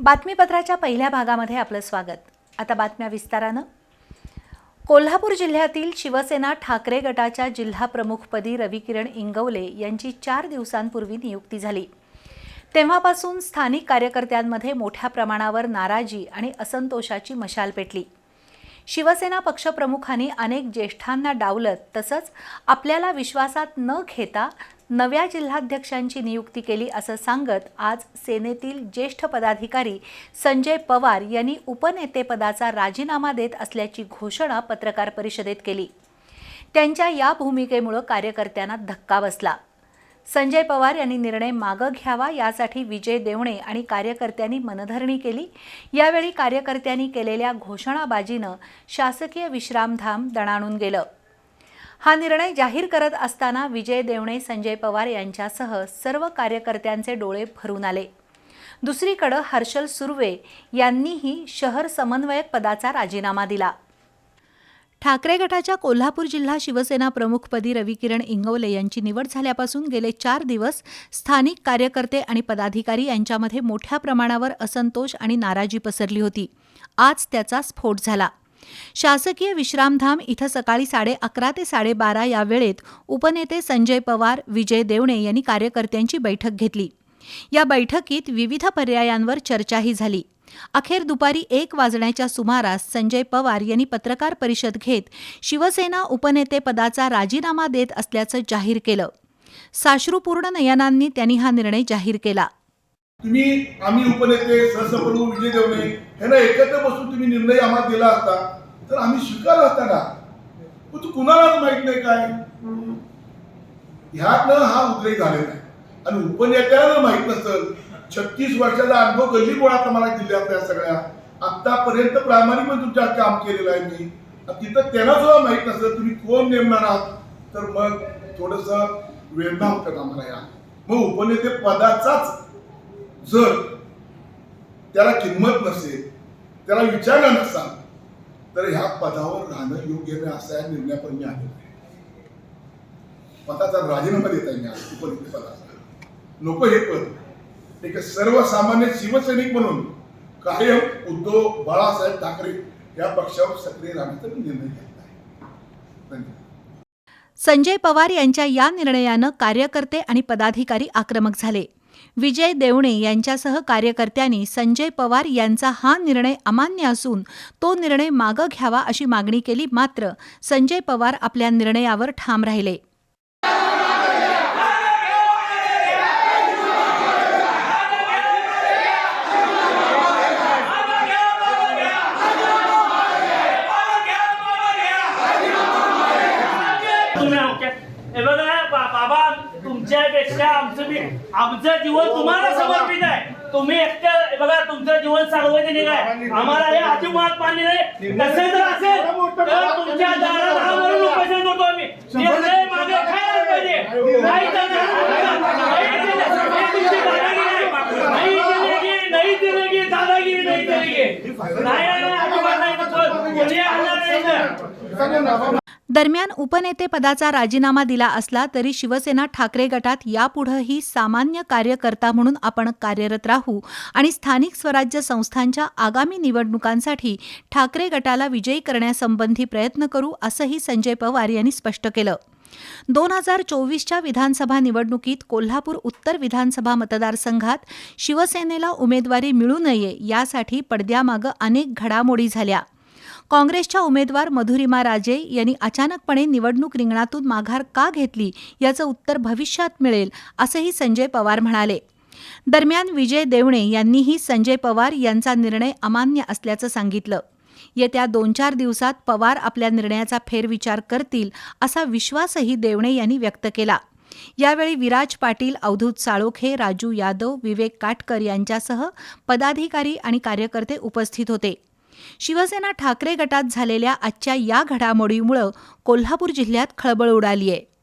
बातमीपत्राच्या पहिल्या भागामध्ये आपलं स्वागत. आता बातम्या विस्तारानं. कोल्हापूर जिल्ह्यातील शिवसेना ठाकरे गटाच्या जिल्हा प्रमुखपदी रविकिरण इंगवले यांची चार दिवसांपूर्वी नियुक्ती झाली. तेव्हापासून स्थानिक कार्यकर्त्यांमध्ये मोठ्या प्रमाणावर नाराजी आणि असंतोषाची मशाल पेटली. शिवसेना पक्षप्रमुखांनी अनेक ज्येष्ठांना डावलत तसंच आपल्याला विश्वासात न घेता नव्या जिल्हाध्यक्षांची नियुक्ती केली असं सांगत आज सेनेतील ज्येष्ठ पदाधिकारी संजय पवार यांनी उपनेतेपदाचा राजीनामा देत असल्याची घोषणा पत्रकार परिषदेत केली. त्यांच्या या भूमिकेमुळं कार्यकर्त्यांना धक्का बसला. संजय पवार यांनी निर्णय मागं घ्यावा यासाठी विजय देवणे आणि कार्यकर्त्यांनी मनधरणी केली. यावेळी कार्यकर्त्यांनी केलेल्या घोषणाबाजीनं शासकीय विश्रामधाम दणाणून गेलं. हा निर्णय जाहीर करत असताना विजय देवणे संजय पवार यांच्यासह सर्व कार्यकर्त्यांचे डोळे भरून आले. दुसरीकडं हर्षल सुर्वे यांनीही शहर समन्वयक पदाचा राजीनामा दिला. ठाकरे गटाच्या कोल्हापूर जिल्हा शिवसेना प्रमुखपदी रविकिरण इंगवले यांची निवड झाल्यापासून गेले चार दिवस स्थानिक कार्यकर्ते आणि पदाधिकारी यांच्यामध्ये मोठ्या प्रमाणावर असंतोष आणि नाराजी पसरली होती. आज त्याचा स्फोट झाला. शासकीय विश्रामधाम इथं सकाळी साडे अकरा ते साडेबारा या वेळेत उपनेते संजय पवार विजय देवणे यांनी कार्यकर्त्यांची बैठक घेतली. या बैठकीत विविध पर्यायांवर चर्चाही झाली. अखेर दुपारी एक वाजण्याच्या सुमारास संजय पवार यांनी पत्रकार परिषद घेत शिवसेना उपनेतेपदाचा राजीनामा देत असल्याचं जाहीर केलं. साश्रूपूर्ण नयनांनी त्यांनी हा निर्णय जाहीर केला. तुम्ही आम्ही उपनेते सहसप्रमुख विजय देवणे यांना एकत्र बसून तुम्ही निर्णय आम्हाला दिला असता तर आम्ही स्वीकारला असता का तू कुणालाच माहीत नाही काय? ह्यातनं हा उद्रेक झालेला आहे. आणि उपनेत्याला माहीत नसतं. छत्तीस वर्षाचा अनुभव गल्ली मुळात दिल्या दिल्यातल्या सगळ्या. आतापर्यंत प्रामाणिकपणे तुमच्यात काम केलेलं आहे मी. तिथं त्यांना सुद्धा माहीत नसतं तुम्ही कोण नेमणार आहात? तर मग थोडस वेदना होतात आम्हाला या. मग उपनेते पदाचाच जर त्याला किंमत नसेल त्याला विचारला नसाल तर ह्या पदावर राहणं योग्य नाही असा या निर्णयापर्यंत मी आलेलो आहे. पदाचा राजीनामा देता येईल आज उपनेते पदाचा. नको हे पद एक सर्वसामान्य शिवसैनिक म्हणून कायम उद्धव बाळासाहेब ठाकरे या पक्षावर सक्रिय राहण्याचा मी निर्णय घेतला आहे. धन्यवाद. संजय पवार यांच्या या निर्णयानं कार्यकर्ते आणि पदाधिकारी आक्रमक झाले. विजय देवणे यांच्यासह कार्यकर्त्यांनी संजय पवार यांचा हा निर्णय अमान्य असून तो निर्णय मागं घ्यावा अशी मागणी केली मात्र संजय पवार आपल्या निर्णयावर ठाम राहिले तुम्ही आमच्या हे बघा बा- बाबा तुमच्यापेक्षा आमचं मी आमचं जीवन तुम्हाला समर्पित आहे. तुम्ही एकट्या बघा तुमचं जीवन सार्वजनिक आहे आम्हाला हे अजिबात पाणी नाही. तसे जर असेल तर तुमच्या दारात आमरण उपोषण करतो आम्ही. निर्णय मागे खायला पाहिजे. नाही तर नाही. केलं- दादागिरी नाही चलेगी नाही. अजिबात नाही. कोणी आणणार नाही दरम्यान उपनेते पदाचा राजीनामा दिला असला तरी शिवसेना ठाकरे गटात यापुढंही सामान्य कार्यकर्ता म्हणून आपण कार्यरत राहू आणि स्थानिक स्वराज्य संस्थांच्या आगामी निवडणुकांसाठी ठाकरे गटाला विजयी करण्यासंबंधी प्रयत्न करू असंही संजय पवार यांनी स्पष्ट केलं. दोन हजार चोवीसच्या विधानसभा निवडणुकीत कोल्हापूर उत्तर विधानसभा मतदारसंघात शिवसेनेला उमेदवारी मिळू नये यासाठी पडद्यामागं अनेक घडामोडी झाल्या. काँग्रेसच्या उमेदवार मधुरिमा राजे यांनी अचानकपणे निवडणूक रिंगणातून माघार का घेतली याचं उत्तर भविष्यात मिळेल असंही संजय पवार म्हणाले. दरम्यान विजय देवणे यांनीही संजय पवार यांचा निर्णय अमान्य असल्याचं सांगितलं. येत्या दोन चार दिवसात पवार आपल्या निर्णयाचा फेरविचार करतील असा विश्वासही देवणे यांनी व्यक्त केला. यावेळी विराज पाटील अवधूत साळोखे राजू यादव विवेक काटकर यांच्यासह पदाधिकारी आणि कार्यकर्ते उपस्थित होते. शिवसेना ठाकरे गटात झालेल्या आजच्या या घडामोडीमुळं कोल्हापूर जिल्ह्यात खळबळ उडाली आहे